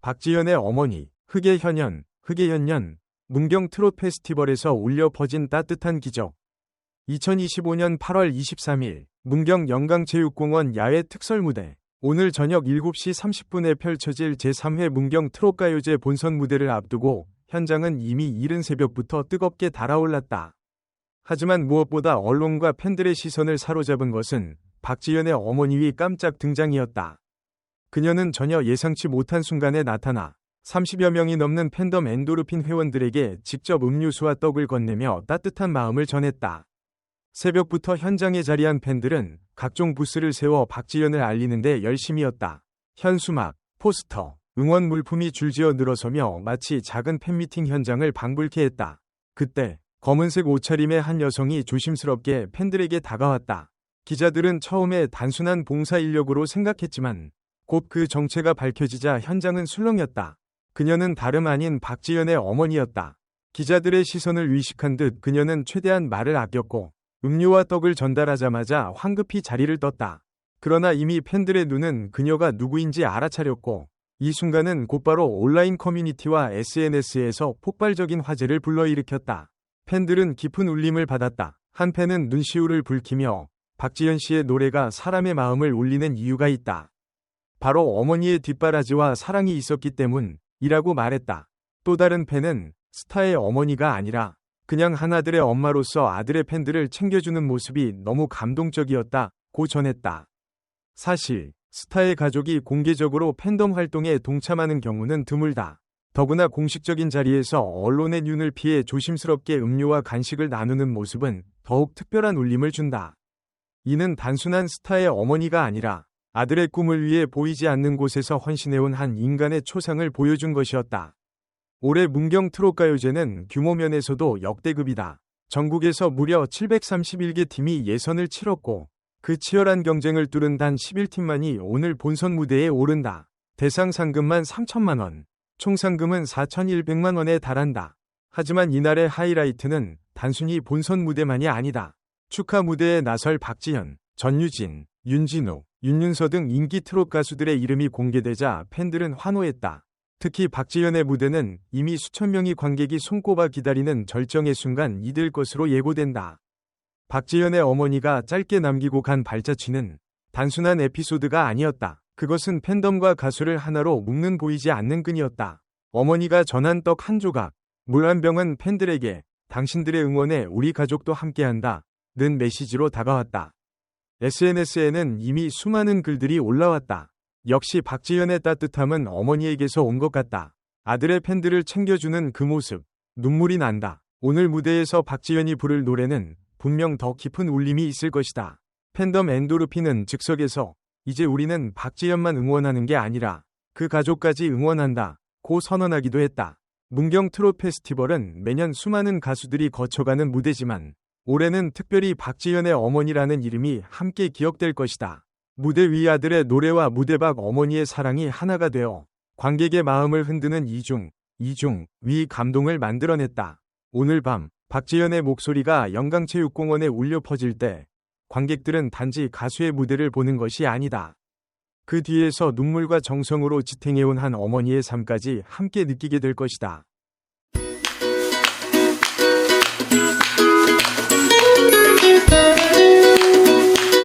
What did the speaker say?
박지연의 어머니, 흑예현연, 흑예현년, 문경 트롯 페스티벌에서 울려 퍼진 따뜻한 기적. 2025년 8월 23일, 문경 영광체육공원 야외 특설 무대. 오늘 저녁 7시 30분에 펼쳐질 제3회 문경 트롯 가요제 본선 무대를 앞두고 현장은 이미 이른 새벽부터 뜨겁게 달아올랐다. 하지만 무엇보다 언론과 팬들의 시선을 사로잡은 것은 박지연의 어머니의 깜짝 등장이었다. 그녀는 전혀 예상치 못한 순간에 나타나 30여 명이 넘는 팬덤 엔도르핀 회원들에게 직접 음료수와 떡을 건네며 따뜻한 마음을 전했다. 새벽부터 현장에 자리한 팬들은 각종 부스를 세워 박지연을 알리는데 열심이었다. 현수막, 포스터, 응원 물품이 줄지어 늘어서며 마치 작은 팬미팅 현장을 방불케 했다. 그때 검은색 옷차림의 한 여성이 조심스럽게 팬들에게 다가왔다. 기자들은 처음에 단순한 봉사 인력으로 생각했지만 곧 그 정체가 밝혀지자 현장은 술렁였다. 그녀는 다름 아닌 박지연의 어머니였다. 기자들의 시선을 위식한 듯 그녀는 최대한 말을 아꼈고 음료와 떡을 전달하자마자 황급히 자리를 떴다. 그러나 이미 팬들의 눈은 그녀가 누구인지 알아차렸고 이 순간은 곧바로 온라인 커뮤니티와 SNS에서 폭발적인 화제를 불러일으켰다. 팬들은 깊은 울림을 받았다. 한 팬은 눈시울을 붉히며 박지연 씨의 노래가 사람의 마음을 울리는 이유가 있다. 바로 어머니의 뒷바라지와 사랑이 있었기 때문이라고 말했다. 또 다른 팬은 스타의 어머니가 아니라 그냥 하나들의 엄마로서 아들의 팬들을 챙겨주는 모습이 너무 감동적이었다 고 전했다. 사실 스타의 가족이 공개적으로 팬덤 활동에 동참하는 경우는 드물다. 더구나 공식적인 자리에서 언론의 눈을 피해 조심스럽게 음료와 간식을 나누는 모습은 더욱 특별한 울림을 준다. 이는 단순한 스타의 어머니가 아니라 아들의 꿈을 위해 보이지 않는 곳에서 헌신해온 한 인간의 초상을 보여준 것이었다. 올해 문경 트롯가요제는 규모 면에서도 역대급이다. 전국에서 무려 731개 팀이 예선을 치렀고 그 치열한 경쟁을 뚫은 단 11팀만이 오늘 본선 무대에 오른다. 대상 상금만 3천만 원, 총 상금은 4,100만 원에 달한다. 하지만 이날의 하이라이트는 단순히 본선 무대만이 아니다. 축하 무대에 나설 박지현, 전유진, 윤진우, 윤윤서 등 인기 트롯 가수들의 이름이 공개되자 팬들은 환호했다. 특히 박지현의 무대는 이미 수천 명의 관객이 손꼽아 기다리는 절정의 순간 이들 것으로 예고된다. 박지현의 어머니가 짧게 남기고 간 발자취는 단순한 에피소드가 아니었다. 그것은 팬덤과 가수를 하나로 묶는 보이지 않는 끈이었다. 어머니가 전한 떡 한 조각, 물 한 병은 팬들에게 당신들의 응원에 우리 가족도 함께한다. 는 메시지로 다가왔다. SNS에는 이미 수많은 글들이 올라왔다. 역시 박지현의 따뜻함은 어머니에게서 온 것 같다. 아들의 팬들을 챙겨주는 그 모습, 눈물이 난다. 오늘 무대에서 박지현이 부를 노래는 분명 더 깊은 울림이 있을 것이다. 팬덤 엔도르핀은 즉석에서 이제 우리는 박지현만 응원하는 게 아니라 그 가족까지 응원한다. 고 선언하기도 했다. 문경 트롯 페스티벌은 매년 수많은 가수들이 거쳐가는 무대지만 올해는 특별히 박지현의 어머니라는 이름이 함께 기억될 것이다. 무대 위 아들의 노래와 무대 밖 어머니의 사랑이 하나가 되어 관객의 마음을 흔드는 이중, 이중, 위 감동을 만들어냈다. 오늘 밤 박지현의 목소리가 영광체육공원에 울려 퍼질 때 관객들은 단지 가수의 무대를 보는 것이 아니다. 그 뒤에서 눈물과 정성으로 지탱해온 한 어머니의 삶까지 함께 느끼게 될 것이다.